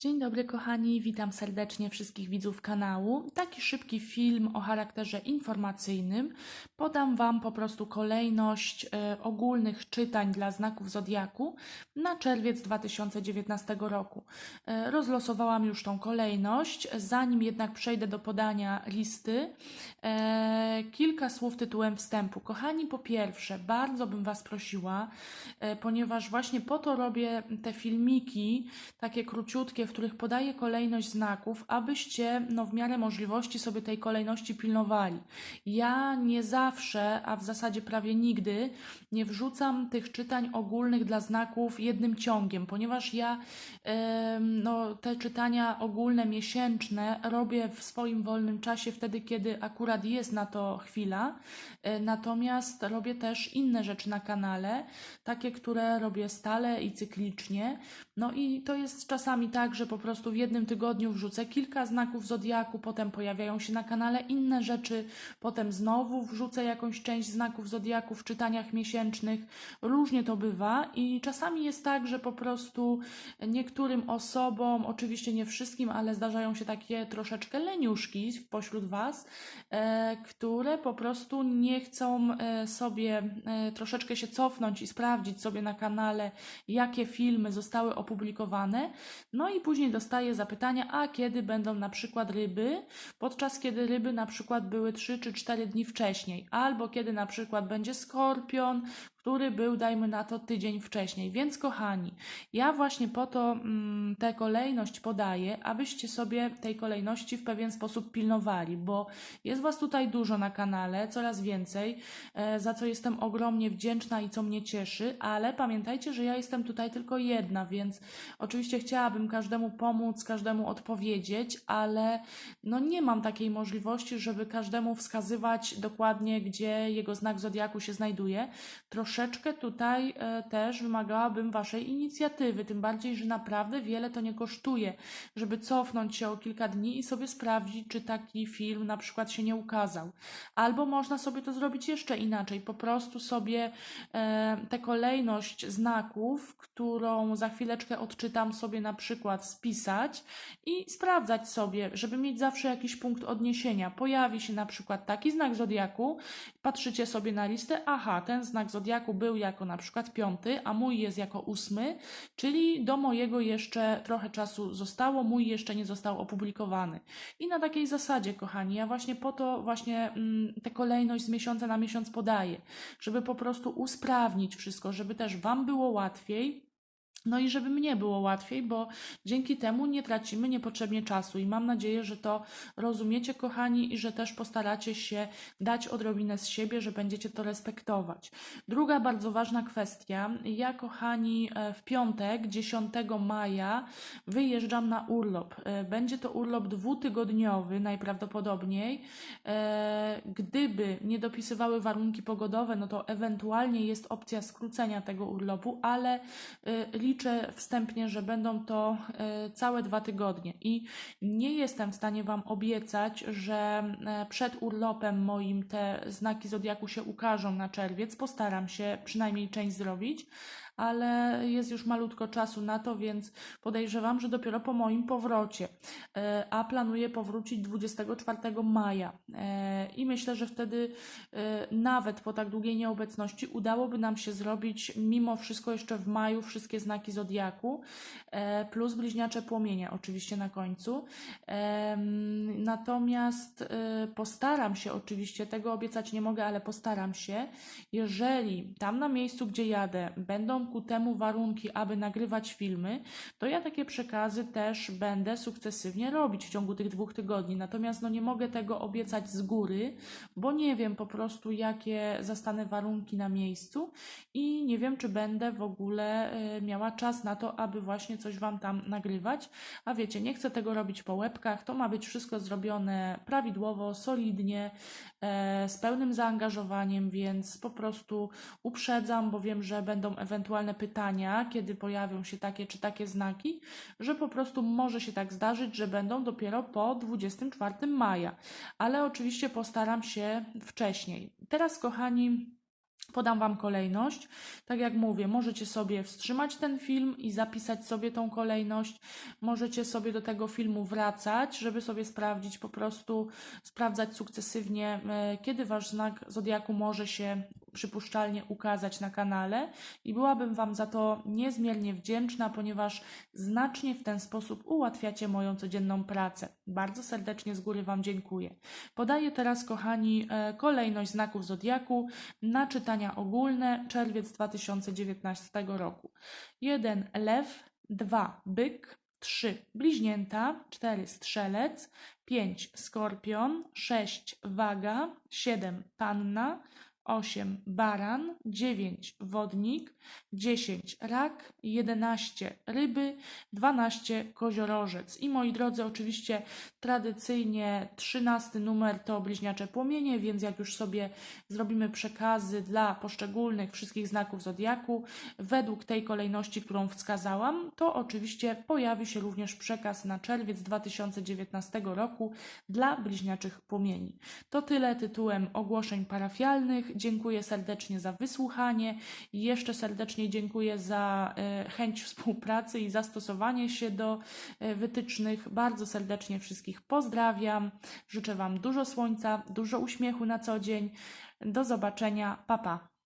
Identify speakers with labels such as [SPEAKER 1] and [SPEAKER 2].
[SPEAKER 1] Dzień dobry, kochani. Witam serdecznie wszystkich widzów kanału. Taki szybki film o charakterze informacyjnym. Podam Wam po prostu kolejność e, ogólnych czytań dla znaków zodiaku na czerwiec 2019 roku. E, rozlosowałam już tą kolejność. Zanim jednak przejdę do podania listy, e, kilka słów tytułem wstępu. Kochani, po pierwsze, bardzo bym Was prosiła, ponieważ właśnie po to robię te filmiki, takie króciutkie, w których podaję kolejność znaków, abyście no, w miarę możliwości sobie tej kolejności pilnowali. Ja nie zawsze, a w zasadzie prawie nigdy, nie wrzucam tych czytań ogólnych dla znaków jednym ciągiem, ponieważ ja em, no, te czytania ogólne, miesięczne robię w swoim wolnym czasie, wtedy, kiedy akurat jest na to chwila. E, Natomiast robię też inne rzeczy na kanale, takie, które robię stale i cyklicznie. No i to jest czasami tak, że po prostu w jednym tygodniu wrzucę kilka znaków zodiaku, potem pojawiają się na kanale inne rzeczy, potem znowu wrzucę jakąś część znaków zodiaku w czytaniach miesięcznych. Różnie to bywa i czasami jest tak, że po prostu niektórym osobom, oczywiście nie wszystkim, ale zdarzają się takie troszeczkę leniuszki pośród Was, e, które po prostu nie chcą e, sobie e, troszeczkę się cofnąć i sprawdzić sobie na kanale, jakie filmy zostały opublikowane. No i później dostaję zapytania, a kiedy będą na przykład ryby, podczas kiedy ryby na przykład były 3 czy 4 dni wcześniej, albo kiedy na przykład będzie skorpion, który był, dajmy na to, tydzień wcześniej. Więc, kochani, ja właśnie po to mm, tę kolejność podaję, abyście sobie tej kolejności w pewien sposób pilnowali, bo jest Was tutaj dużo na kanale, coraz więcej, e, za co jestem ogromnie wdzięczna i co mnie cieszy, ale pamiętajcie, że ja jestem tutaj tylko jedna, więc oczywiście chciałabym każdemu pomóc, każdemu odpowiedzieć, ale no nie mam takiej możliwości, żeby każdemu wskazywać dokładnie, gdzie jego znak zodiaku się znajduje. Troszeczkę tutaj e, też wymagałabym Waszej inicjatywy, tym bardziej, że naprawdę wiele to nie kosztuje, żeby cofnąć się o kilka dni i sobie sprawdzić, czy taki film na przykład się nie ukazał. Albo można sobie to zrobić jeszcze inaczej, po prostu sobie e, tę kolejność znaków, którą za chwileczkę odczytam sobie na przykład spisać i sprawdzać sobie, żeby mieć zawsze jakiś punkt odniesienia. Pojawi się na przykład taki znak zodiaku, patrzycie sobie na listę, aha, ten znak zodiaku był jako na przykład piąty, a mój jest jako ósmy, czyli do mojego jeszcze trochę czasu zostało, mój jeszcze nie został opublikowany. I na takiej zasadzie, kochani, ja właśnie po to właśnie mm, tę kolejność z miesiąca na miesiąc podaję, żeby po prostu usprawnić wszystko, żeby też Wam było łatwiej. No i żeby mnie było łatwiej, bo dzięki temu nie tracimy niepotrzebnie czasu i mam nadzieję, że to rozumiecie, kochani, i że też postaracie się dać odrobinę z siebie, że będziecie to respektować. Druga bardzo ważna kwestia. Ja, kochani, e, w piątek, 10 maja, wyjeżdżam na urlop. E, Będzie to urlop dwutygodniowy najprawdopodobniej. E, Gdyby nie dopisywały warunki pogodowe, no to ewentualnie jest opcja skrócenia tego urlopu, ale liczę wstępnie, że będą to e, całe dwa tygodnie i nie jestem w stanie Wam obiecać, że e, przed urlopem moim te znaki zodiaku się ukażą na czerwiec. Postaram się przynajmniej część zrobić, ale jest już malutko czasu na to, więc podejrzewam, że dopiero po moim powrocie. E, A planuję powrócić 24 maja E, i myślę, że wtedy e, nawet po tak długiej nieobecności udałoby nam się zrobić mimo wszystko jeszcze w maju wszystkie znaki zodiaku, plus bliźniacze płomienie oczywiście na końcu. Natomiast postaram się oczywiście, tego obiecać nie mogę, ale postaram się, jeżeli tam na miejscu, gdzie jadę, będą ku temu warunki, aby nagrywać filmy, to ja takie przekazy też będę sukcesywnie robić w ciągu tych dwóch tygodni. Natomiast no nie mogę tego obiecać z góry, bo nie wiem po prostu, jakie zastanę warunki na miejscu i nie wiem, czy będę w ogóle e, miała czas na to, aby właśnie coś Wam tam nagrywać. A wiecie, nie chcę tego robić po łebkach, to ma być wszystko zrobione prawidłowo, solidnie, e, z pełnym zaangażowaniem, więc po prostu uprzedzam, bo wiem, że będą ewentualne pytania, kiedy pojawią się takie czy takie znaki, że po prostu może się tak zdarzyć, że będą dopiero po 24 maja, ale oczywiście postaram się wcześniej. Teraz, kochani, Podam Wam kolejność. Tak jak mówię, możecie sobie wstrzymać ten film i zapisać sobie tą kolejność. Możecie sobie do tego filmu wracać, żeby sobie sprawdzić, po prostu sprawdzać sukcesywnie, e, kiedy Wasz znak zodiaku może się przypuszczalnie ukazać na kanale. I byłabym Wam za to niezmiernie wdzięczna, ponieważ znacznie w ten sposób ułatwiacie moją codzienną pracę. Bardzo serdecznie z góry Wam dziękuję. Podaję teraz, kochani, e, kolejność znaków zodiaku na czytania ogólne czerwiec 2019 roku. 1 lew, 2 byk, 3 bliźnięta, 4 strzelec, 5 skorpion, 6 waga, 7 panna, 8 baran, 9 wodnik, 10 rak, 11 ryby, 12 koziorożec. I moi drodzy, oczywiście tradycyjnie 13 numer to bliźniacze płomienie, więc jak już sobie zrobimy przekazy dla poszczególnych wszystkich znaków zodiaku według tej kolejności, którą wskazałam, to oczywiście pojawi się również przekaz na czerwiec 2019 roku dla bliźniaczych płomieni. To tyle tytułem ogłoszeń parafialnych. Dziękuję serdecznie za wysłuchanie i jeszcze serdecznie dziękuję za e, chęć współpracy i zastosowanie się do e, wytycznych. Bardzo serdecznie wszystkich pozdrawiam. Życzę Wam dużo słońca, dużo uśmiechu na co dzień. Do zobaczenia. Pa, pa.